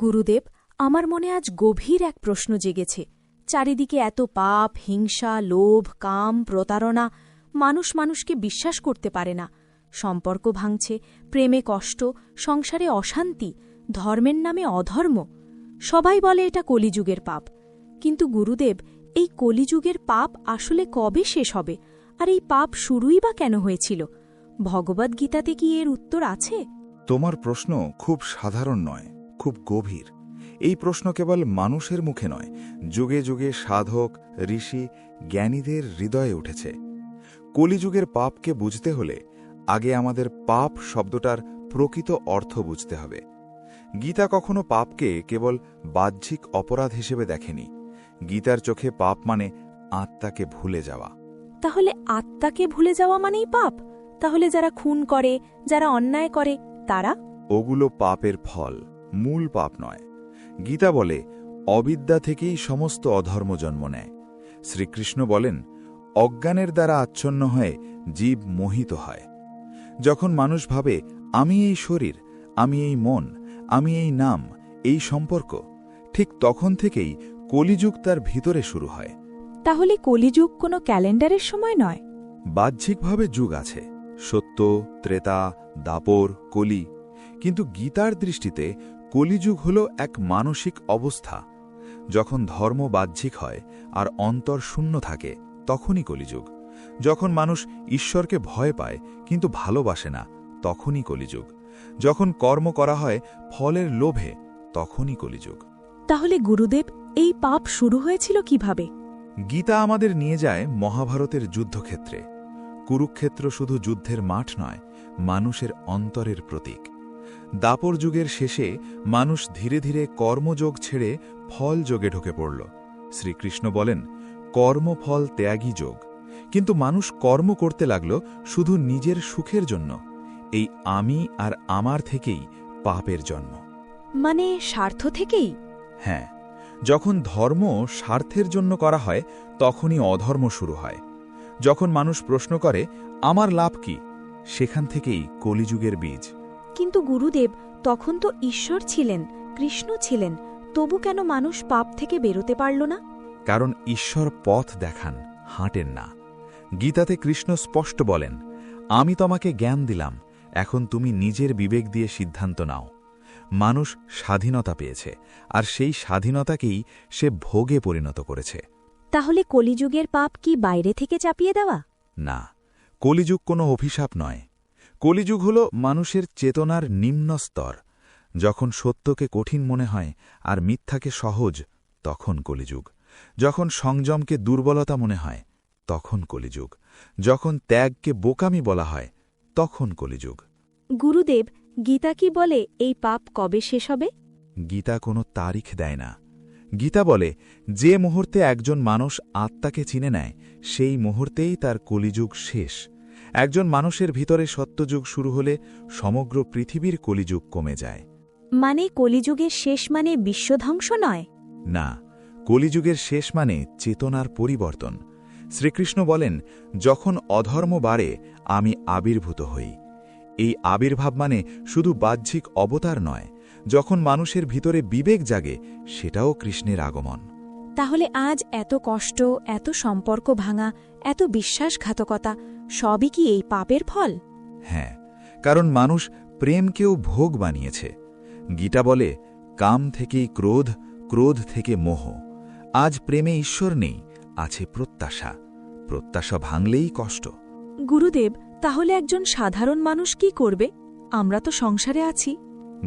গুরুদেব, আমার মনে আজ গভীর এক প্রশ্ন জেগেছে। চারিদিকে এত পাপ, হিংসা, লোভ, কাম, প্রতারণা, মানুষ মানুষকে বিশ্বাস করতে পারে না। সম্পর্ক ভাঙছে, প্রেমে কষ্ট, সংসারে অশান্তি, ধর্মের নামে অধর্ম। সবাই বলে এটা কলিযুগের পাপ। কিন্তু গুরুদেব, এই কলিযুগের পাপ আসলে কবে শেষ হবে? আর এই পাপ শুরুই বা কেন হয়েছিল? ভগবদ্গীতাতে কি এর উত্তর আছে? তোমার প্রশ্ন খুব সাধারণ নয়। খুব গভীর। এই প্রশ্ন কেবল মানুষের মুখে নয় যুগে যুগে সাধক ঋষি জ্ঞানীদের হৃদয়ে উঠেছে। কলিযুগের পাপকে বুঝতে হলে আগে আমাদের পাপ শব্দটার প্রকৃত অর্থ বুঝতে হবে। গীতা কখনো পাপকে কেবল বাহ্যিক অপরাধ হিসেবে দেখেনি। গীতার চোখে পাপ মানে আত্মাকে ভুলে যাওয়া। তাহলে আত্মাকে ভুলে যাওয়া মানেই পাপ? তাহলে যারা খুন করে যারা অন্যায় করে তারা? ওগুলো পাপের ফল। মূল পাপ নয়। গীতা বলে অবিদ্যা থেকেই সমস্ত অধর্ম জন্ম নেয়। শ্রীকৃষ্ণ বলেন অজ্ঞানের দ্বারা আচ্ছন্ন হয়ে জীব মোহিত হয়। যখন মানুষ ভাবে আমি এই শরীর আমি এই মন আমি এই নাম এই সম্পর্ক ঠিক তখন থেকেই কলিযুগ তার ভিতরে শুরু হয়। তাহলে কলিযুগ কোনো ক্যালেন্ডারের সময় নয়? বাহ্যিকভাবে যুগ আছে। সত্য ত্রেতা দাপর কলি। কিন্তু গীতার দৃষ্টিতে কলিযুগ হল এক মানসিক অবস্থা। যখন ধর্ম বাহ্যিক হয় আর অন্তর শূন্য থাকে তখনই কলিযুগ। যখন মানুষ ঈশ্বরকে ভয় পায় কিন্তু ভালোবাসে না তখনই কলিযুগ। যখন কর্ম করা হয় ফলের লোভে তখনই কলিযুগ। তাহলে গুরুদেব এই পাপ শুরু হয়েছিল কীভাবে? গীতা আমাদের নিয়ে যায় মহাভারতের যুদ্ধক্ষেত্রে। কুরুক্ষেত্র শুধু যুদ্ধের মাঠ নয় মানুষের অন্তরের প্রতীক। দাপর যুগের শেষে মানুষ ধীরে ধীরে কর্মযোগ ছেড়ে ফল যোগে ঢুকে পড়ল। শ্রীকৃষ্ণ বলেন কর্মফল ত্যাগী যোগ। কিন্তু মানুষ কর্ম করতে লাগল শুধু নিজের সুখের জন্য। এই আমি আর আমার থেকেই পাপের জন্ম। মানে স্বার্থ থেকেই? হ্যাঁ যখন ধর্ম স্বার্থের জন্য করা হয় তখনই অধর্ম শুরু হয়। যখন মানুষ প্রশ্ন করে আমার লাভ কি? সেখান থেকেই কলিযুগের বীজ। কিন্তু গুরুদেব তখন তো ঈশ্বর ছিলেন কৃষ্ণ ছিলেন তবু কেন মানুষ পাপ থেকে বেরোতে পারল না? কারণ ঈশ্বর পথ দেখান হাঁটেন না। গীতাতে কৃষ্ণ স্পষ্ট বলেন আমি তোমাকে জ্ঞান দিলাম এখন তুমি নিজের বিবেক দিয়ে সিদ্ধান্ত নাও। মানুষ স্বাধীনতা পেয়েছে আর সেই স্বাধীনতাকেই সে ভোগে পরিণত করেছে। তাহলে কলিযুগের পাপ কি বাইরে থেকে চাপিয়ে দেওয়া? না কলিযুগ কোনো অভিশাপ নয়। কলিযুগ হল মানুষের চেতনার নিম্ন স্তর। যখন সত্যকে কঠিন মনে হয় আর মিথ্যাকে সহজ তখন কলিযুগ। যখন সংযমকে দুর্বলতা মনে হয় তখন কলিযুগ। যখন ত্যাগকে বোকামি বলা হয় তখন কলিযুগ। গুরুদেব গীতা কি বলে এই পাপ কবে শেষ হবে? গীতা কোনো তারিখ দেয় না। গীতা বলে যে মুহূর্তে একজন মানুষ আত্মাকে চিনে নেয় সেই মুহূর্তেই তার কলিযুগ শেষ। একজন মানুষের ভিতরে সত্যযুগ শুরু হলে সমগ্র পৃথিবীর কলিযুগ কমে যায়। মানে কলিযুগের শেষ মানে বিশ্বধ্বংস নয়? না কলিযুগের শেষ মানে চেতনার পরিবর্তন। শ্রীকৃষ্ণ বলেন যখন অধর্ম বাড়ে আমি আবির্ভূত হই। এই আবির্ভাব মানে শুধু বাহ্যিক অবতার নয় যখন মানুষের ভিতরে বিবেক জাগে সেটাও কৃষ্ণের আগমন। তাহলে আজ এত কষ্ট এত সম্পর্ক ভাঙা এত বিশ্বাসঘাতকতা সবই কি এই পাপের ফল? হ্যাঁ কারণ মানুষ প্রেমকেও ভোগ বানিয়েছে। গীতা বলে কাম থেকেই ক্রোধ ক্রোধ থেকে মোহ। আজ প্রেমে ঈশ্বর নেই আছে প্রত্যাশা। প্রত্যাশা ভাঙলেই কষ্ট। গুরুদেব তাহলে একজন সাধারণ মানুষ কি করবে? আমরা তো সংসারে আছি।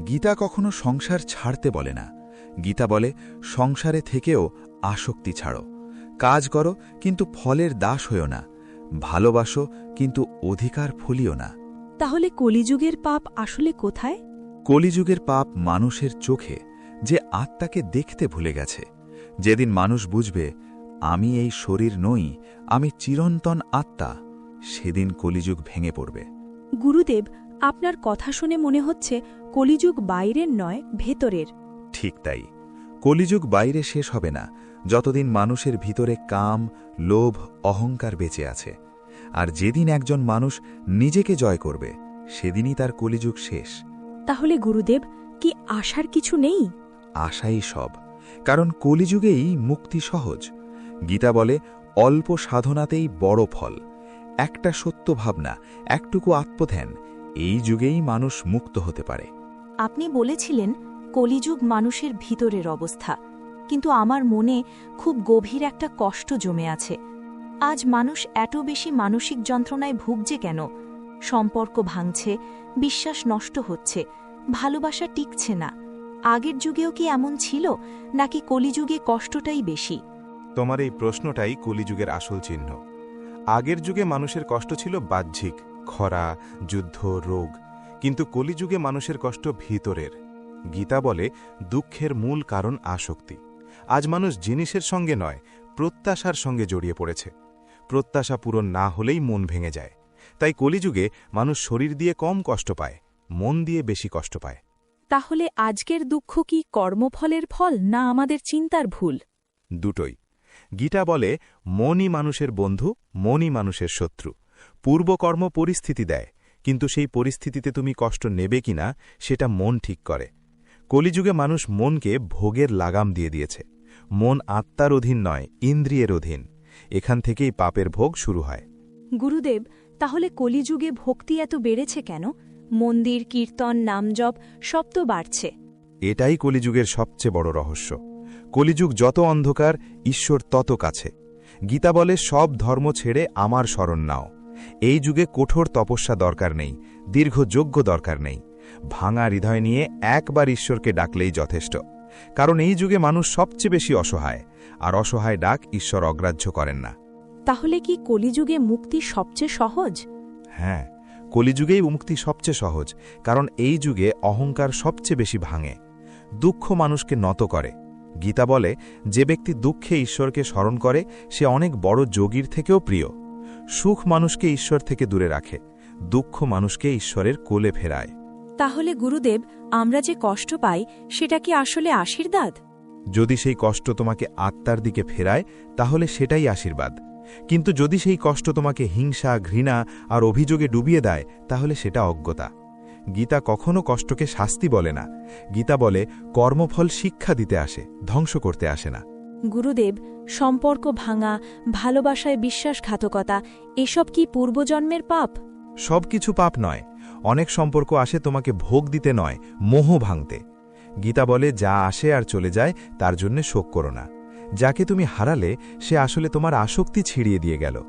গীতা কখনো সংসার ছাড়তে বলে না। গীতা বলে সংসারে থেকেও আসক্তি ছাড়ো। কাজ করো কিন্তু ফলের দাস হইও না। ভালোবাসো কিন্তু অধিকার ফলিও না। তাহলে কলিযুগের পাপ আসলে কোথায়? কলিযুগের পাপ মানুষের চোখে যে আত্মাকে দেখতে ভুলে গেছে। যেদিন মানুষ বুঝবে আমি এই শরীর নই আমি চিরন্তন আত্মা সেদিন কলিযুগ ভেঙে পড়বে। গুরুদেব আপনার কথা শুনে মনে হচ্ছে কলিযুগ বাইরের নয় ভেতরের। ঠিক তাই। কলিযুগ বাইরে শেষ হবে না যতদিন মানুষের ভিতরে কাম লোভ অহংকার বেঁচে আছে। আর যেদিন একজন মানুষ নিজেকে জয় করবে সেদিনই তার কলিযুগ শেষ। তাহলে গুরুদেব কি আশার কিছু নেই? আশাই সব। কারণ কলিযুগেই মুক্তি সহজ। গীতা বলে অল্প সাধনাতেই বড় ফল। একটা সত্য ভাবনা একটুকু আত্মধ্যান এই যুগেই মানুষ মুক্ত হতে পারে। আপনি বলেছিলেন কলিযুগ মানুষের ভিতরের অবস্থা। কিন্তু আমার মনে খুব গভীর একটা কষ্ট জমে আছে। আজ মানুষ এত বেশি মানসিক যন্ত্রণায় ভুগছে কেন? সম্পর্ক ভাঙছে, বিশ্বাস নষ্ট হচ্ছে, ভালোবাসা টিকছে না। আগের যুগেও কি এমন ছিল, নাকি কলিযুগে কষ্টটাই বেশি? তোমার এই প্রশ্নটাই কলিযুগের আসল চিহ্ন। আগের যুগে মানুষের কষ্ট ছিল বাহ্যিক, খরা, যুদ্ধ, রোগ। কিন্তু কলিযুগে মানুষের কষ্ট ভিতরের। গীতা বলে দুঃখের মূল কারণ আসক্তি। আজ মানুষ জিনিসের সঙ্গে নয় প্রত্যাশার সঙ্গে জড়িয়ে পড়েছে। প্রত্যাশা পূরণ না হলেই মন ভেঙে যায়। তাই কলিযুগে মানুষ শরীর দিয়ে কম কষ্ট পায় মন দিয়ে বেশি কষ্ট পায়। তাহলে আজকের দুঃখ কি কর্মফলের ফল না আমাদের চিন্তার ভুল? দুটোই। গীতা বলে মনই মানুষের বন্ধু মনই মানুষের শত্রু। পূর্বকর্ম পরিস্থিতি দেয় কিন্তু সেই পরিস্থিতিতে তুমি কষ্ট নেবে কিনা সেটা মন ঠিক করে। কলিযুগে মানুষ মনকে ভোগের লাগাম দিয়ে দিয়েছে। মন আত্মার অধীন নয় ইন্দ্রিয়ের অধীন। এখান থেকেই পাপের ভোগ শুরু হয়। গুরুদেব তাহলে কলিযুগে ভক্তি এত বেড়েছে কেন? মন্দির কীর্তন নামজপ সব তো বাড়ছে। এটাই কলিযুগের সবচেয়ে বড় রহস্য। কলিযুগ যত অন্ধকার ঈশ্বর তত কাছে। গীতা বলে সব ধর্ম ছেড়ে আমার শরণ নাও। এই যুগে কঠোর তপস্যা দরকার নেই দীর্ঘ যোগ্য দরকার নেই। ভাঙা হৃদয় নিয়ে একবার ঈশ্বরকে ডাকলেই যথেষ্ট। কারণ এই যুগে মানুষ সবচেয়ে বেশি অসহায় আর অসহায় ডাক ঈশ্বর অগ্রাহ্য করেন না। তাহলে কি কলিযুগে মুক্তি সবচেয়ে সহজ? হ্যাঁ কলিযুগেই মুক্তি সবচেয়ে সহজ কারণ এই যুগে অহংকার সবচেয়ে বেশি ভাঙে। দুঃখ মানুষকে নত করে। গীতা বলে যে ব্যক্তি দুঃখে ঈশ্বরকে স্মরণ করে সে অনেক বড় যোগীর থেকেও প্রিয়। সুখ মানুষকে ঈশ্বর থেকে দূরে রাখে দুঃখ মানুষকে ঈশ্বরের কোলে ফেরায়। তাহলে গুরুদেব আমরা যে কষ্ট পাই সেটা কি আসলে আশীর্বাদ? যদি সেই কষ্ট তোমাকে আত্মার দিকে ফেরায় তাহলে সেটাই আশীর্বাদ। কিন্তু যদি সেই কষ্ট তোমাকে হিংসা ঘৃণা আর অভিযোগে ডুবিয়ে দেয় তাহলে সেটা অজ্ঞতা। গীতা কখনো কষ্টকে শাস্তি বলে না। গীতা বলে কর্মফল শিক্ষা দিতে আসে ধ্বংস করতে আসে না। গুরুদেব সম্পর্ক ভাঙা ভালোবাসায় বিশ্বাসঘাতকতা এসব কি পূর্বজন্মের পাপ? সবকিছু পাপ নয়। অনেক সম্পর্ক আসে তোমাকে ভোগ দিতে নয় মোহ ভাঙতে। গীতা বলে যা আসে আর চলে যায় তার জন্যে শোক করো না। যাকে তুমি হারালে সে আসলে তোমার আসক্তি ছিড়িয়ে দিয়ে গেল।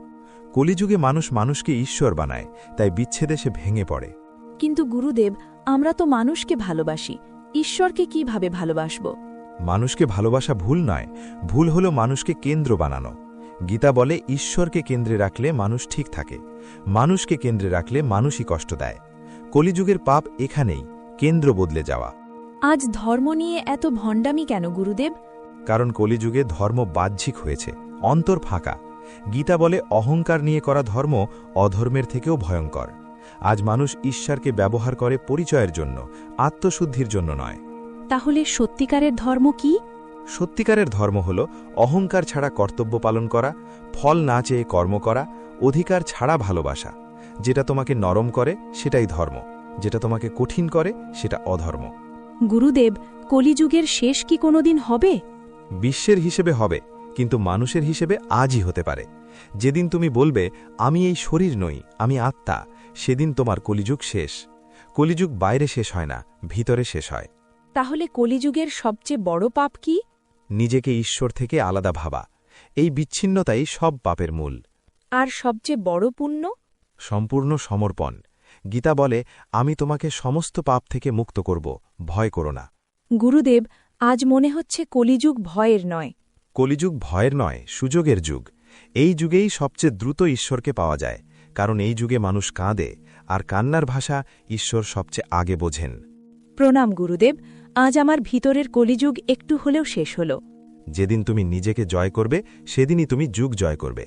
কলিযুগে মানুষ মানুষকে ঈশ্বর বানায় তাই বিচ্ছেদে সে ভেঙে পড়ে। কিন্তু গুরুদেব আমরা তো মানুষকে ভালোবাসি। ঈশ্বরকে কীভাবে ভালোবাসব? মানুষকে ভালোবাসা ভুল নয় ভুল হলো মানুষকে কেন্দ্র বানানো। গীতা বলে ঈশ্বরকে কেন্দ্রে রাখলে মানুষ ঠিক থাকে। মানুষকে কেন্দ্রে রাখলে মানুষই কষ্ট দেয়। কলিযুগের পাপ এখানেই কেন্দ্র বদলে যাওয়া। আজ ধর্ম নিয়ে এত ভণ্ডামি কেন গুরুদেব? কারণ কলিযুগে ধর্ম বাহ্যিক হয়েছে অন্তর ফাঁকা। গীতা বলে অহংকার নিয়ে করা ধর্ম অধর্মের থেকেও ভয়ঙ্কর। আজ মানুষ ঈশ্বরকে ব্যবহার করে পরিচয়ের জন্য আত্মশুদ্ধির জন্য নয়। তাহলে সত্যিকারের ধর্ম কি? সত্যিকারের ধর্ম হল অহংকার ছাড়া কর্তব্য পালন করা ফল না চেয়ে কর্ম করা অধিকার ছাড়া ভালোবাসা। যেটা তোমাকে নরম করে সেটাই ধর্ম। যেটা তোমাকে কঠিন করে সেটা অধর্ম। গুরুদেব কলিযুগের শেষ কি কোনোদিন হবে? বিশ্বের হিসেবে হবে কিন্তু মানুষের হিসেবে আজই হতে পারে। যেদিন তুমি বলবে আমি এই শরীর নই আমি আত্মা সেদিন তোমার কলিযুগ শেষ। কলিযুগ বাইরে শেষ হয় না ভিতরে শেষ হয়। তাহলে কলিযুগের সবচেয়ে বড় পাপ কি? নিজেকে ঈশ্বর থেকে আলাদা ভাবা। এই বিচ্ছিন্নতাই সব পাপের মূল। আর সবচেয়ে বড় পুণ্য? সম্পূর্ণ সমর্পণ। গীতা বলে আমি তোমাকে সমস্ত পাপ থেকে মুক্ত করব ভয় করো না। গুরুদেব আজ মনে হচ্ছে কলিযুগ ভয়ের নয়। কলিযুগ ভয়ের নয় সুযোগের যুগ। এই যুগেই সবচেয়ে দ্রুত ঈশ্বরকে পাওয়া যায় কারণ এই যুগে মানুষ কাঁদে আর কান্নার ভাষা ঈশ্বর সবচেয়ে আগে বোঝেন। প্রণাম গুরুদেব আজ আমার ভিতরের কলিযুগ একটু হলেও শেষ হল। যেদিন তুমি নিজেকে জয় করবে সেদিনই তুমি যুগ জয় করবে।